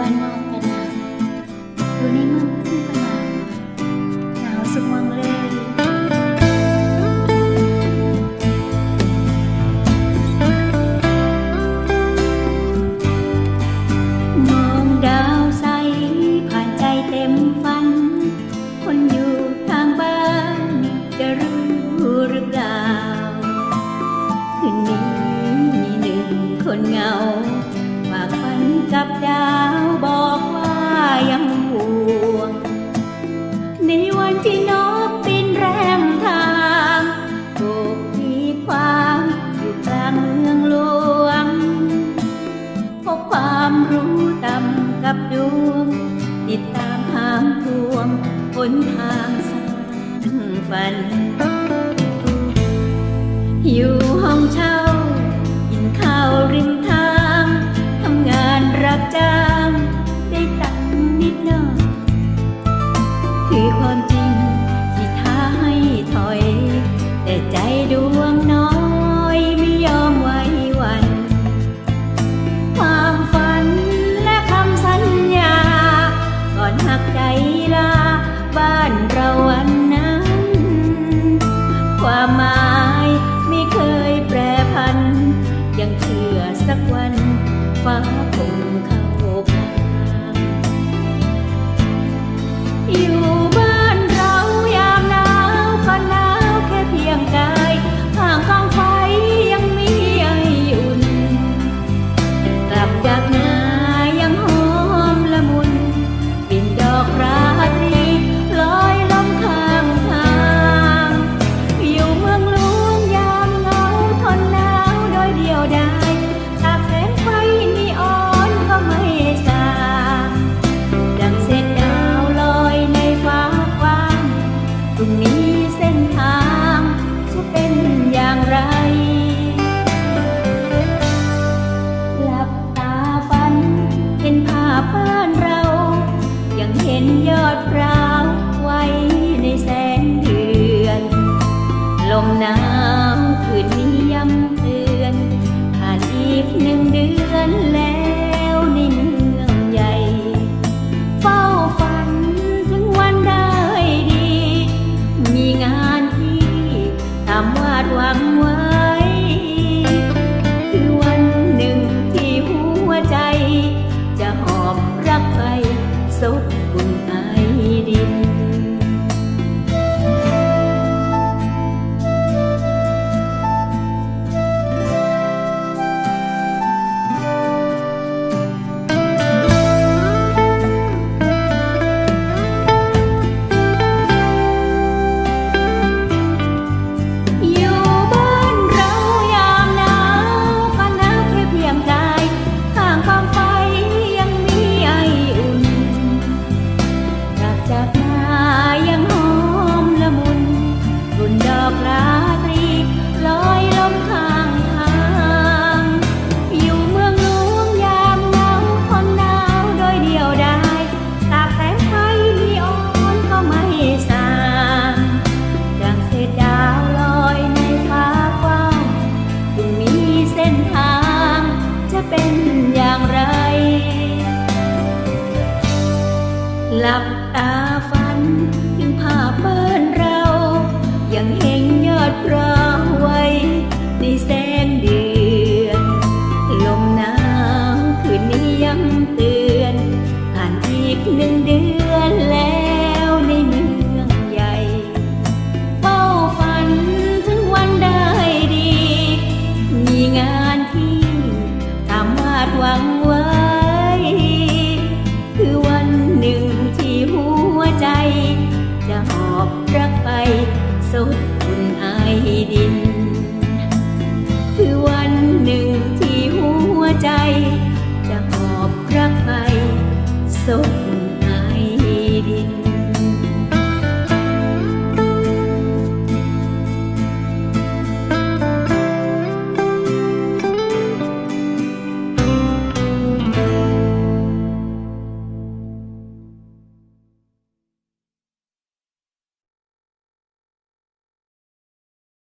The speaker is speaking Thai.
banal pa na, tunay mong panahon, nausog mo ang. ฝัน อยู่ห้องเช่า find มีเส้นทางจะเป็นอย่างไร หลับตาฝันเห็นภาพ ฝัน so